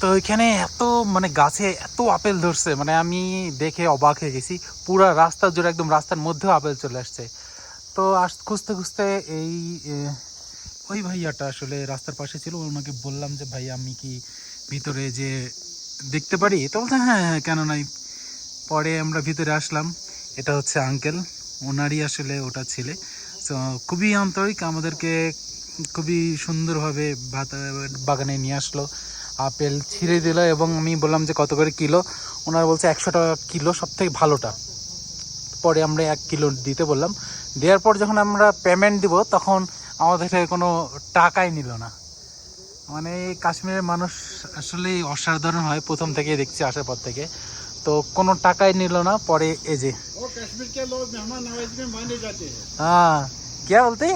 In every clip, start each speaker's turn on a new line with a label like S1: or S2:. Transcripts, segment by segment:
S1: তো এখানে এত মানে গাছে এত আপেল ধরছে মানে আমি দেখে অবাক হয়ে গেছি। পুরা রাস্তা জুড়ে একদম রাস্তার মধ্যেও আপেল চলে আসছে। তো আস, খুঁজতে খুঁজতে এই ওই ভাইয়াটা আসলে রাস্তার পাশে ছিল। ওনাকে বললাম যে ভাই আমি কি ভিতরে যে দেখতে পারি? তো বলতে হ্যাঁ হ্যাঁ কেন নাই? পরে আমরা ভিতরে আসলাম। এটা হচ্ছে আঙ্কেল। ওনারই আসলে ওটা ছেলে। তো খুবই আন্তরিক। আমাদেরকে খুবই সুন্দরভাবে বাগানে নিয়ে আসলো। আপেল ছিঁড়ে দিল এবং আমি বললাম যে কত করে কিলো? ওনারা বলছে একশো টাকা কিলো সব থেকে ভালোটা। পরে আমরা এক কিলো দিতে বললাম। দেওয়ার পর যখন আমরা পেমেন্ট দিব তখন আমাদের কোনো টাকাই নিল না। মানে কাশ্মীরের মানুষ আসলেই অসাধারণ হয় প্রথম থেকে দেখছি আসার পর থেকে। তো কোনো টাকাই নিল না পরে
S2: এজে
S1: হ্যাঁ। কে বলতে?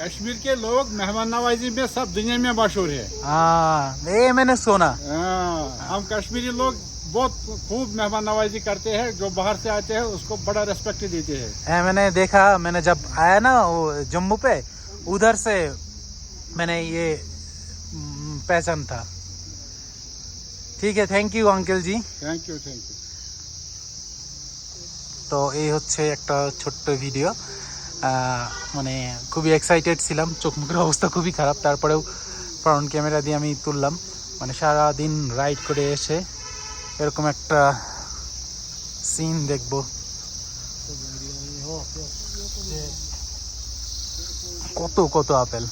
S2: कश्मीर के लोग मेहमान नवाजी में सब दुनिया में मशहूर है
S1: हाँ ये मैंने सुना
S2: हाँ, हम कश्मीरी लोग बहुत खूब मेहमान नवाजी करते हैं जो बाहर से आते हैं उसको बड़ा रेस्पेक्ट देते हैं
S1: है मैंने देखा मैंने जब आया ना वो जम्मू पे उधर से मैंने ये हम्म, पहचान था ठीक है thank you uncle ji
S2: thank you thank you
S1: তো এই হচ্ছে একটা ছোট্ট ভিডিও মানে খুবই এক্সাইটেড ছিলাম, চোখ মুখের অবস্থা খুবই খারাপ। তারপরেও ফ্রন্ট ক্যামেরা দিয়ে আমি তুললাম। মানে সারা দিন রাইড করে এসে এরকম একটা সিন দেখব। কত কত আপেল।